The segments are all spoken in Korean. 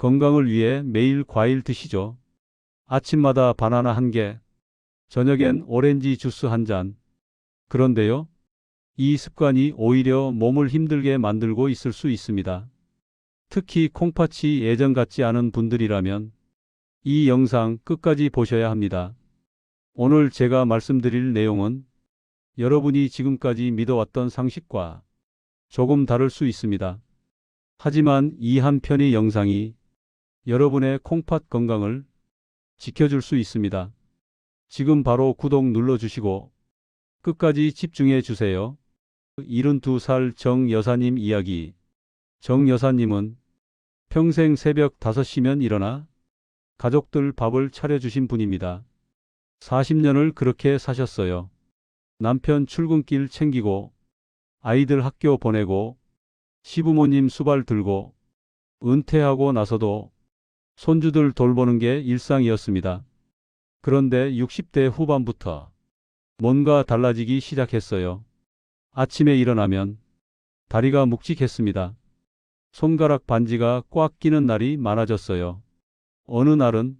건강을 위해 매일 과일 드시죠. 아침마다 바나나 한 개, 저녁엔 오렌지 주스 한 잔. 그런데요, 이 습관이 오히려 몸을 힘들게 만들고 있을 수 있습니다. 특히 콩팥이 예전 같지 않은 분들이라면 이 영상 끝까지 보셔야 합니다. 오늘 제가 말씀드릴 내용은 여러분이 지금까지 믿어왔던 상식과 조금 다를 수 있습니다. 하지만 이 한 편의 영상이 여러분의 콩팥 건강을 지켜줄 수 있습니다. 지금 바로 구독 눌러주시고 끝까지 집중해 주세요. 72살 정 여사님 이야기. 정 여사님은 평생 새벽 5시면 일어나 가족들 밥을 차려주신 분입니다. 40년을 그렇게 사셨어요. 남편 출근길 챙기고 아이들 학교 보내고 시부모님 수발 들고 은퇴하고 나서도 손주들 돌보는 게 일상이었습니다. 그런데 60대 후반부터 뭔가 달라지기 시작했어요. 아침에 일어나면 다리가 묵직했습니다. 손가락 반지가 꽉 끼는 날이 많아졌어요. 어느 날은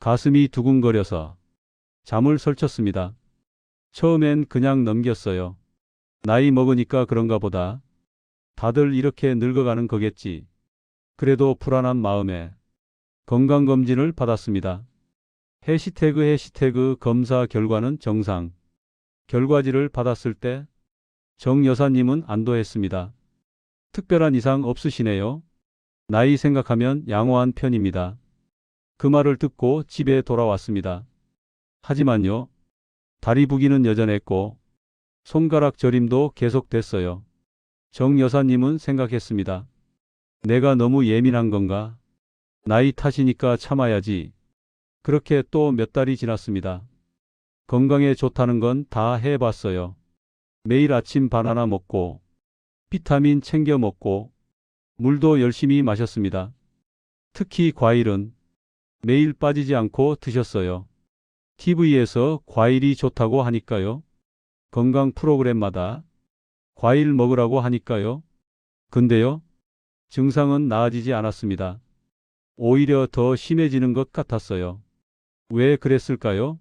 가슴이 두근거려서 잠을 설쳤습니다. 처음엔 그냥 넘겼어요. 나이 먹으니까 그런가 보다. 다들 이렇게 늙어가는 거겠지. 그래도 불안한 마음에 건강검진을 받았습니다. 해시태그 해시태그 검사 결과는 정상. 결과지를 받았을 때 정 여사님은 안도했습니다. 특별한 이상 없으시네요. 나이 생각하면 양호한 편입니다. 그 말을 듣고 집에 돌아왔습니다. 하지만요, 다리 부기는 여전했고, 손가락 저림도 계속됐어요. 정 여사님은 생각했습니다. 내가 너무 예민한 건가? 나이 탓이니까 참아야지. 그렇게 또 몇 달이 지났습니다. 건강에 좋다는 건 다 해봤어요. 매일 아침 바나나 먹고, 비타민 챙겨 먹고, 물도 열심히 마셨습니다. 특히 과일은 매일 빠지지 않고 드셨어요. TV에서 과일이 좋다고 하니까요. 건강 프로그램마다 과일 먹으라고 하니까요. 근데요, 증상은 나아지지 않았습니다. 오히려 더 심해지는 것 같았어요. 왜 그랬을까요?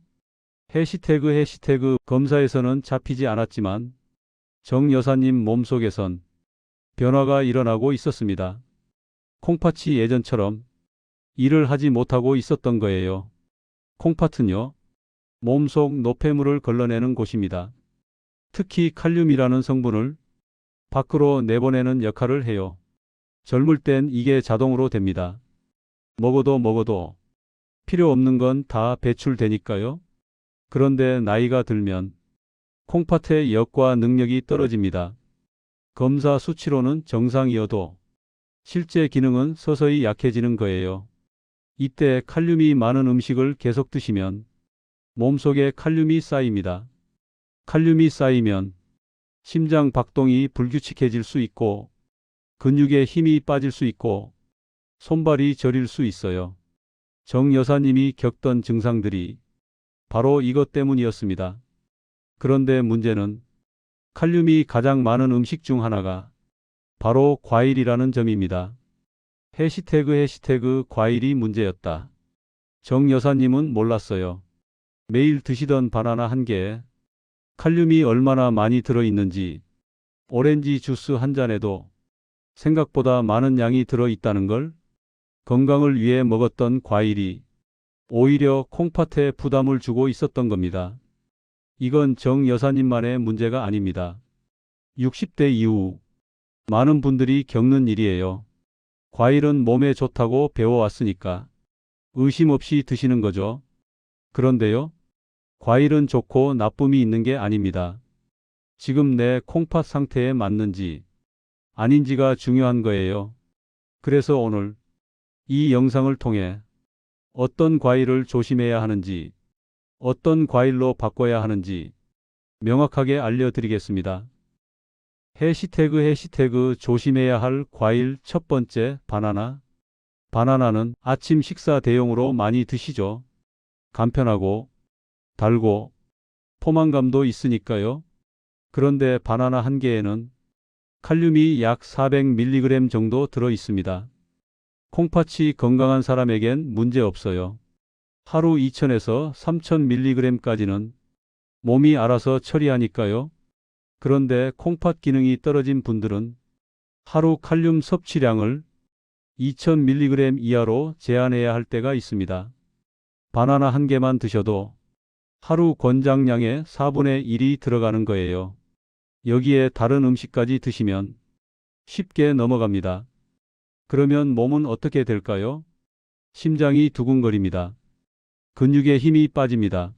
해시태그 해시태그 검사에서는 잡히지 않았지만 정 여사님 몸속에선 변화가 일어나고 있었습니다. 콩팥이 예전처럼 일을 하지 못하고 있었던 거예요. 콩팥은요, 몸속 노폐물을 걸러내는 곳입니다. 특히 칼륨이라는 성분을 밖으로 내보내는 역할을 해요. 젊을 땐 이게 자동으로 됩니다. 먹어도 먹어도 필요 없는 건 다 배출되니까요. 그런데 나이가 들면 콩팥의 역과 능력이 떨어집니다. 검사 수치로는 정상이어도 실제 기능은 서서히 약해지는 거예요. 이때 칼륨이 많은 음식을 계속 드시면 몸속에 칼륨이 쌓입니다. 칼륨이 쌓이면 심장 박동이 불규칙해질 수 있고 근육에 힘이 빠질 수 있고 손발이 저릴 수 있어요. 정 여사님이 겪던 증상들이 바로 이것 때문이었습니다. 그런데 문제는 칼륨이 가장 많은 음식 중 하나가 바로 과일이라는 점입니다. 해시태그 해시태그 과일이 문제였다. 정 여사님은 몰랐어요. 매일 드시던 바나나 한 개에 칼륨이 얼마나 많이 들어있는지 오렌지 주스 한 잔에도 생각보다 많은 양이 들어있다는 걸 건강을 위해 먹었던 과일이 오히려 콩팥에 부담을 주고 있었던 겁니다. 이건 정 여사님만의 문제가 아닙니다. 60대 이후 많은 분들이 겪는 일이에요. 과일은 몸에 좋다고 배워왔으니까 의심 없이 드시는 거죠. 그런데요, 과일은 좋고 나쁨이 있는 게 아닙니다. 지금 내 콩팥 상태에 맞는지 아닌지가 중요한 거예요. 그래서 오늘 이 영상을 통해 어떤 과일을 조심해야 하는지, 어떤 과일로 바꿔야 하는지 명확하게 알려드리겠습니다. 해시태그 해시태그 조심해야 할 과일 첫 번째 바나나. 바나나는 아침 식사 대용으로 많이 드시죠. 간편하고 달고 포만감도 있으니까요. 그런데 바나나 한 개에는 칼륨이 약 400mg 정도 들어 있습니다. 콩팥이 건강한 사람에겐 문제 없어요. 하루 2000에서 3000mg까지는 몸이 알아서 처리하니까요. 그런데 콩팥 기능이 떨어진 분들은 하루 칼륨 섭취량을 2000mg 이하로 제한해야 할 때가 있습니다. 바나나 한 개만 드셔도 하루 권장량의 4분의 1이 들어가는 거예요. 여기에 다른 음식까지 드시면 쉽게 넘어갑니다. 그러면 몸은 어떻게 될까요? 심장이 두근거립니다. 근육에 힘이 빠집니다.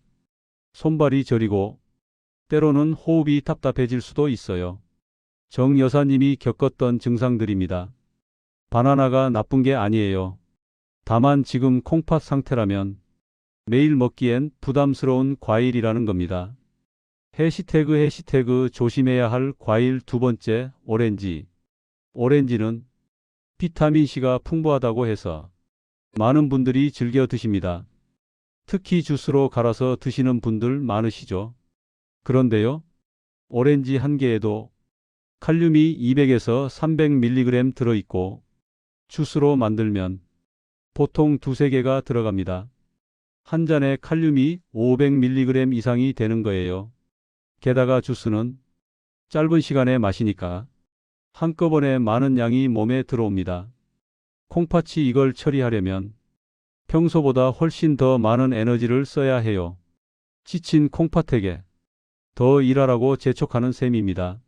손발이 저리고 때로는 호흡이 답답해질 수도 있어요. 정 여사님이 겪었던 증상들입니다. 바나나가 나쁜 게 아니에요. 다만 지금 콩팥 상태라면 매일 먹기엔 부담스러운 과일이라는 겁니다. 해시태그 해시태그 조심해야 할 과일 두 번째 오렌지. 오렌지는 비타민C가 풍부하다고 해서 많은 분들이 즐겨 드십니다. 특히 주스로 갈아서 드시는 분들 많으시죠. 그런데요, 오렌지 한 개에도 칼륨이 200에서 300mg 들어있고 주스로 만들면 보통 두세 개가 들어갑니다. 한 잔에 칼륨이 500mg 이상이 되는 거예요. 게다가 주스는 짧은 시간에 마시니까 한꺼번에 많은 양이 몸에 들어옵니다. 콩팥이 이걸 처리하려면 평소보다 훨씬 더 많은 에너지를 써야 해요. 지친 콩팥에게 더 일하라고 재촉하는 셈입니다.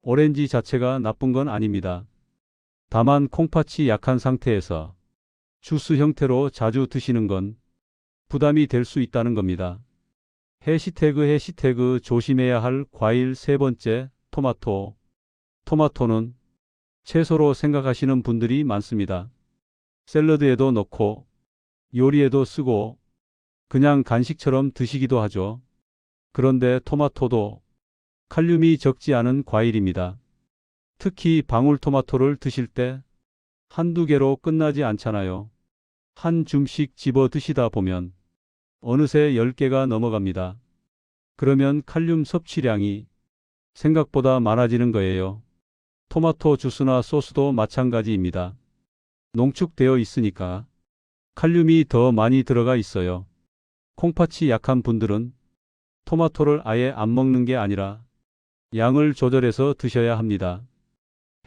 오렌지 자체가 나쁜 건 아닙니다. 다만 콩팥이 약한 상태에서 주스 형태로 자주 드시는 건 부담이 될 수 있다는 겁니다. 해시태그 해시태그 조심해야 할 과일 세 번째 토마토. 토마토는 채소로 생각하시는 분들이 많습니다. 샐러드에도 넣고 요리에도 쓰고 그냥 간식처럼 드시기도 하죠. 그런데 토마토도 칼륨이 적지 않은 과일입니다. 특히 방울토마토를 드실 때 한두 개로 끝나지 않잖아요. 한 줌씩 집어 드시다 보면 어느새 10개가 넘어갑니다. 그러면 칼륨 섭취량이 생각보다 많아지는 거예요. 토마토 주스나 소스도 마찬가지입니다. 농축되어 있으니까 칼륨이 더 많이 들어가 있어요. 콩팥이 약한 분들은 토마토를 아예 안 먹는 게 아니라 양을 조절해서 드셔야 합니다.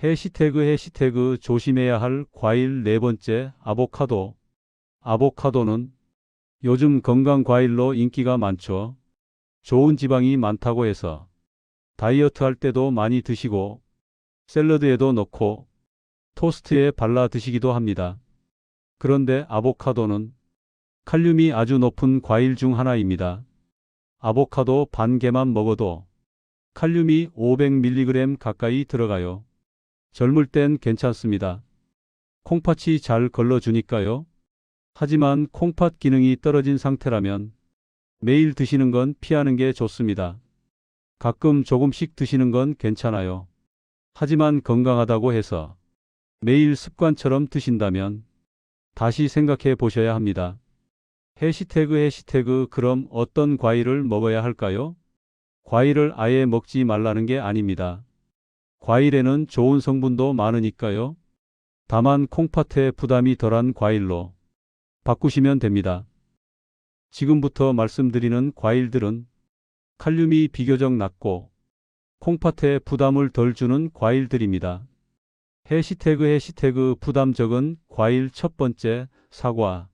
해시태그 해시태그 조심해야 할 과일 네 번째 아보카도. 아보카도는 요즘 건강 과일로 인기가 많죠. 좋은 지방이 많다고 해서 다이어트 할 때도 많이 드시고 샐러드에도 넣고 토스트에 발라 드시기도 합니다. 그런데 아보카도는 칼륨이 아주 높은 과일 중 하나입니다. 아보카도 반 개만 먹어도 칼륨이 500mg 가까이 들어가요. 젊을 땐 괜찮습니다. 콩팥이 잘 걸러주니까요. 하지만 콩팥 기능이 떨어진 상태라면 매일 드시는 건 피하는 게 좋습니다. 가끔 조금씩 드시는 건 괜찮아요. 하지만 건강하다고 해서 매일 습관처럼 드신다면 다시 생각해 보셔야 합니다. 해시태그 해시태그 그럼 어떤 과일을 먹어야 할까요? 과일을 아예 먹지 말라는 게 아닙니다. 과일에는 좋은 성분도 많으니까요. 다만 콩팥에 부담이 덜한 과일로 바꾸시면 됩니다. 지금부터 말씀드리는 과일들은 칼륨이 비교적 낮고 콩팥에 부담을 덜 주는 과일들입니다. 해시태그 해시태그 부담 적은 과일 첫 번째 사과.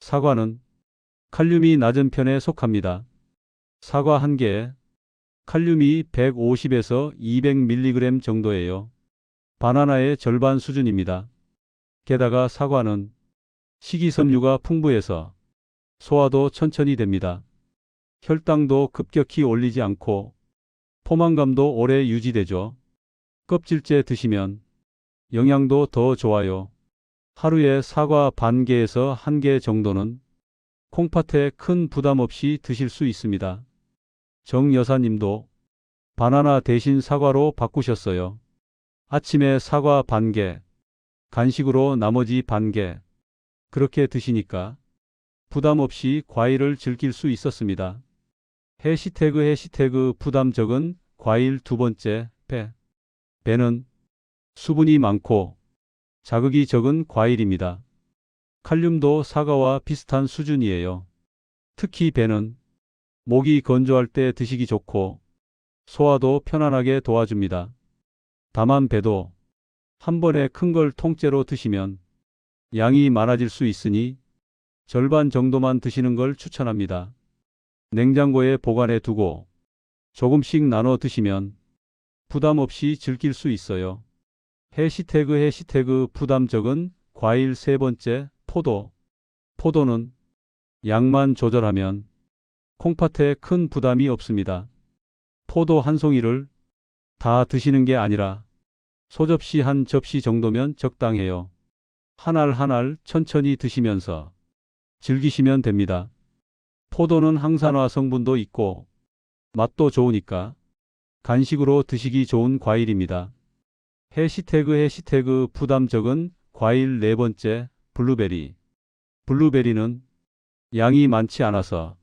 사과는 칼륨이 낮은 편에 속합니다. 사과 한 개에 칼륨이 150에서 200mg 정도예요. 바나나의 절반 수준입니다. 게다가 사과는 식이섬유가 풍부해서 소화도 천천히 됩니다. 혈당도 급격히 올리지 않고 포만감도 오래 유지되죠. 껍질째 드시면 영양도 더 좋아요. 하루에 사과 반 개에서 한 개 정도는 콩팥에 큰 부담 없이 드실 수 있습니다. 정 여사님도 바나나 대신 사과로 바꾸셨어요. 아침에 사과 반 개, 간식으로 나머지 반 개. 그렇게 드시니까 부담 없이 과일을 즐길 수 있었습니다. 해시태그 해시태그 부담 적은 과일 두 번째 배. 배는 수분이 많고 자극이 적은 과일입니다. 칼륨도 사과와 비슷한 수준이에요. 특히 배는 목이 건조할 때 드시기 좋고 소화도 편안하게 도와줍니다. 다만 배도 한 번에 큰 걸 통째로 드시면 양이 많아질 수 있으니 절반 정도만 드시는 걸 추천합니다. 냉장고에 보관해 두고 조금씩 나눠 드시면 부담 없이 즐길 수 있어요. 해시태그 해시태그 부담 적은 과일 세 번째 포도. 포도는 양만 조절하면 콩팥에 큰 부담이 없습니다. 포도 한 송이를 다 드시는 게 아니라 소접시 한 접시 정도면 적당해요. 한 알 한 알 천천히 드시면서 즐기시면 됩니다. 포도는 항산화 성분도 있고 맛도 좋으니까 간식으로 드시기 좋은 과일입니다. 해시태그 해시태그 부담 적은 과일 네 번째 블루베리. 블루베리는 양이 많지 않아서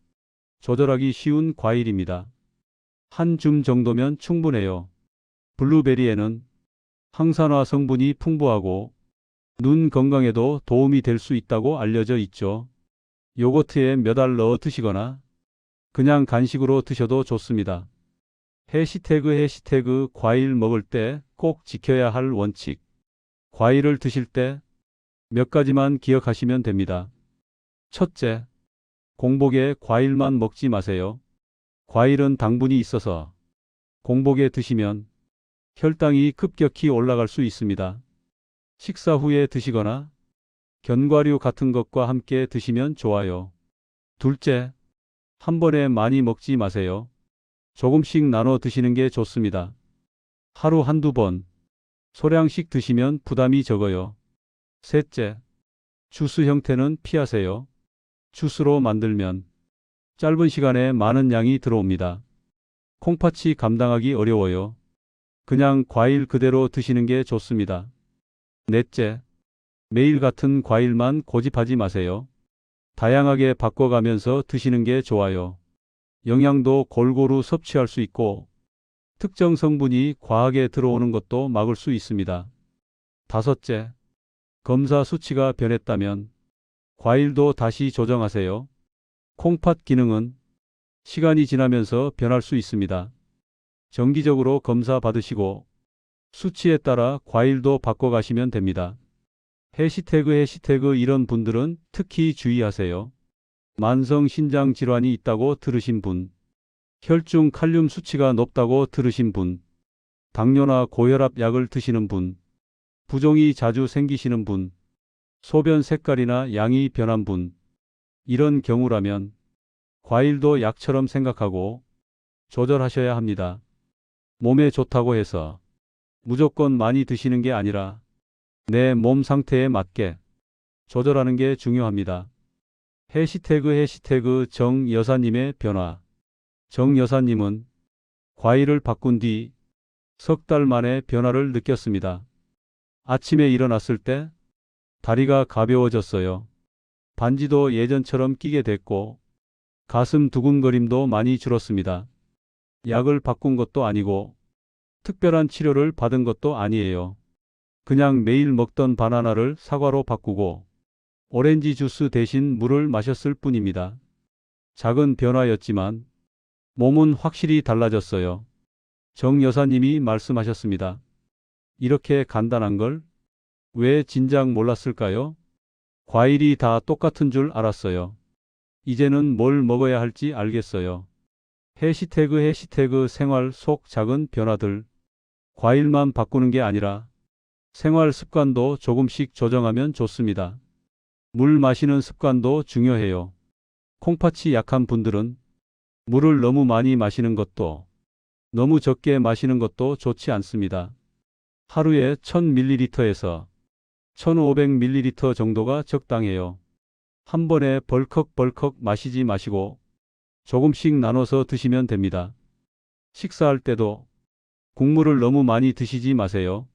조절하기 쉬운 과일입니다. 한 줌 정도면 충분해요. 블루베리에는 항산화 성분이 풍부하고 눈 건강에도 도움이 될 수 있다고 알려져 있죠. 요거트에 몇 알 넣어 드시거나 그냥 간식으로 드셔도 좋습니다. 해시태그 해시태그 과일 먹을 때 꼭 지켜야 할 원칙. 과일을 드실 때 몇 가지만 기억하시면 됩니다. 첫째, 공복에 과일만 먹지 마세요. 과일은 당분이 있어서 공복에 드시면 혈당이 급격히 올라갈 수 있습니다. 식사 후에 드시거나 견과류 같은 것과 함께 드시면 좋아요. 둘째, 한 번에 많이 먹지 마세요. 조금씩 나눠 드시는 게 좋습니다. 하루 한두 번 소량씩 드시면 부담이 적어요. 셋째, 주스 형태는 피하세요. 주스로 만들면 짧은 시간에 많은 양이 들어옵니다. 콩팥이 감당하기 어려워요. 그냥 과일 그대로 드시는 게 좋습니다. 넷째, 매일 같은 과일만 고집하지 마세요. 다양하게 바꿔가면서 드시는 게 좋아요. 영양도 골고루 섭취할 수 있고 특정 성분이 과하게 들어오는 것도 막을 수 있습니다. 다섯째, 검사 수치가 변했다면 과일도 다시 조정하세요. 콩팥 기능은 시간이 지나면서 변할 수 있습니다. 정기적으로 검사 받으시고 수치에 따라 과일도 바꿔가시면 됩니다. 해시태그 해시태그 이런 분들은 특히 주의하세요. 만성 신장 질환이 있다고 들으신 분, 혈중 칼륨 수치가 높다고 들으신 분, 당뇨나 고혈압 약을 드시는 분, 부종이 자주 생기시는 분, 소변 색깔이나 양이 변한 분, 이런 경우라면 과일도 약처럼 생각하고 조절하셔야 합니다. 몸에 좋다고 해서 무조건 많이 드시는 게 아니라 내 몸 상태에 맞게 조절하는 게 중요합니다. 해시태그 해시태그 정 여사님의 변화. 정 여사님은 과일을 바꾼 뒤 석 달 만에 변화를 느꼈습니다. 아침에 일어났을 때 다리가 가벼워졌어요. 반지도 예전처럼 끼게 됐고 가슴 두근거림도 많이 줄었습니다. 약을 바꾼 것도 아니고 특별한 치료를 받은 것도 아니에요. 그냥 매일 먹던 바나나를 사과로 바꾸고 오렌지 주스 대신 물을 마셨을 뿐입니다. 작은 변화였지만 몸은 확실히 달라졌어요. 정 여사님이 말씀하셨습니다. 이렇게 간단한 걸 왜 진작 몰랐을까요? 과일이 다 똑같은 줄 알았어요. 이제는 뭘 먹어야 할지 알겠어요. 해시태그 해시태그 생활 속 작은 변화들. 과일만 바꾸는 게 아니라 생활 습관도 조금씩 조정하면 좋습니다. 물 마시는 습관도 중요해요. 콩팥이 약한 분들은 물을 너무 많이 마시는 것도 너무 적게 마시는 것도 좋지 않습니다. 하루에 1000ml에서 1500ml 정도가 적당해요. 한 번에 벌컥벌컥 마시지 마시고 조금씩 나눠서 드시면 됩니다. 식사할 때도 국물을 너무 많이 드시지 마세요.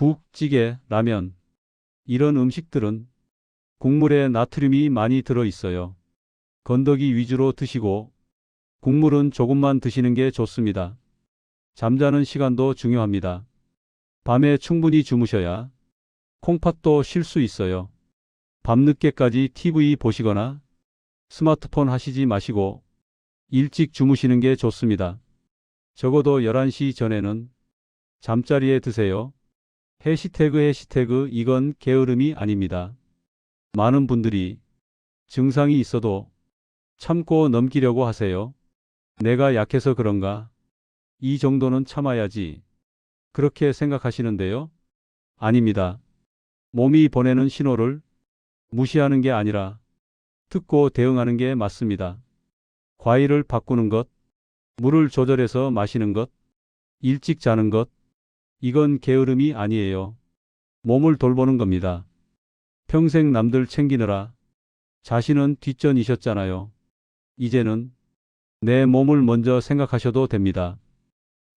국, 찌개, 라면 이런 음식들은 국물에 나트륨이 많이 들어 있어요. 건더기 위주로 드시고 국물은 조금만 드시는 게 좋습니다. 잠자는 시간도 중요합니다. 밤에 충분히 주무셔야 콩팥도 쉴 수 있어요. 밤늦게까지 TV 보시거나 스마트폰 하시지 마시고 일찍 주무시는 게 좋습니다. 적어도 11시 전에는 잠자리에 드세요. 해시태그 해시태그 이건 게으름이 아닙니다. 많은 분들이 증상이 있어도 참고 넘기려고 하세요. 내가 약해서 그런가? 이 정도는 참아야지. 그렇게 생각하시는데요. 아닙니다. 몸이 보내는 신호를 무시하는 게 아니라 듣고 대응하는 게 맞습니다. 과일을 바꾸는 것, 물을 조절해서 마시는 것, 일찍 자는 것, 이건 게으름이 아니에요. 몸을 돌보는 겁니다. 평생 남들 챙기느라 자신은 뒷전이셨잖아요. 이제는 내 몸을 먼저 생각하셔도 됩니다.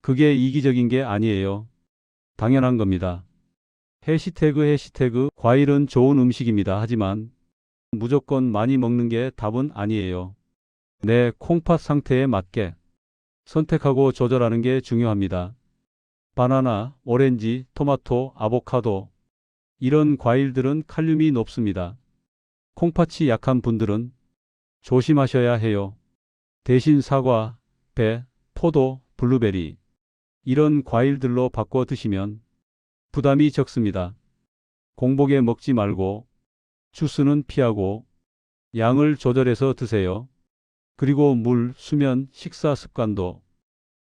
그게 이기적인 게 아니에요. 당연한 겁니다. 해시태그 해시태그 과일은 좋은 음식입니다. 하지만 무조건 많이 먹는 게 답은 아니에요. 내 콩팥 상태에 맞게 선택하고 조절하는 게 중요합니다. 바나나, 오렌지, 토마토, 아보카도 이런 과일들은 칼륨이 높습니다. 콩팥이 약한 분들은 조심하셔야 해요. 대신 사과, 배, 포도, 블루베리 이런 과일들로 바꿔 드시면 부담이 적습니다. 공복에 먹지 말고 주스는 피하고 양을 조절해서 드세요. 그리고 물, 수면, 식사 습관도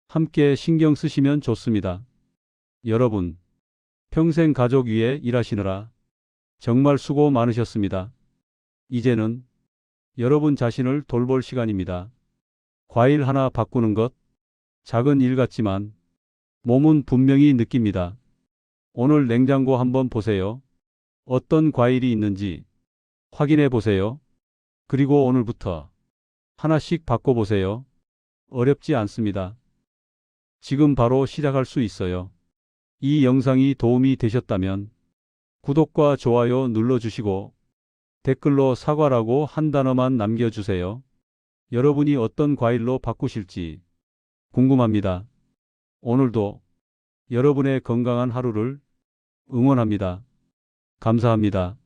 함께 신경 쓰시면 좋습니다. 여러분, 평생 가족 위해 일하시느라 정말 수고 많으셨습니다. 이제는 여러분 자신을 돌볼 시간입니다. 과일 하나 바꾸는 것, 작은 일 같지만 몸은 분명히 느낍니다. 오늘 냉장고 한번 보세요. 어떤 과일이 있는지 확인해 보세요. 그리고 오늘부터 하나씩 바꿔보세요. 어렵지 않습니다. 지금 바로 시작할 수 있어요. 이 영상이 도움이 되셨다면 구독과 좋아요 눌러주시고 댓글로 사과라고 한 단어만 남겨주세요. 여러분이 어떤 과일로 바꾸실지 궁금합니다. 오늘도 여러분의 건강한 하루를 응원합니다. 감사합니다.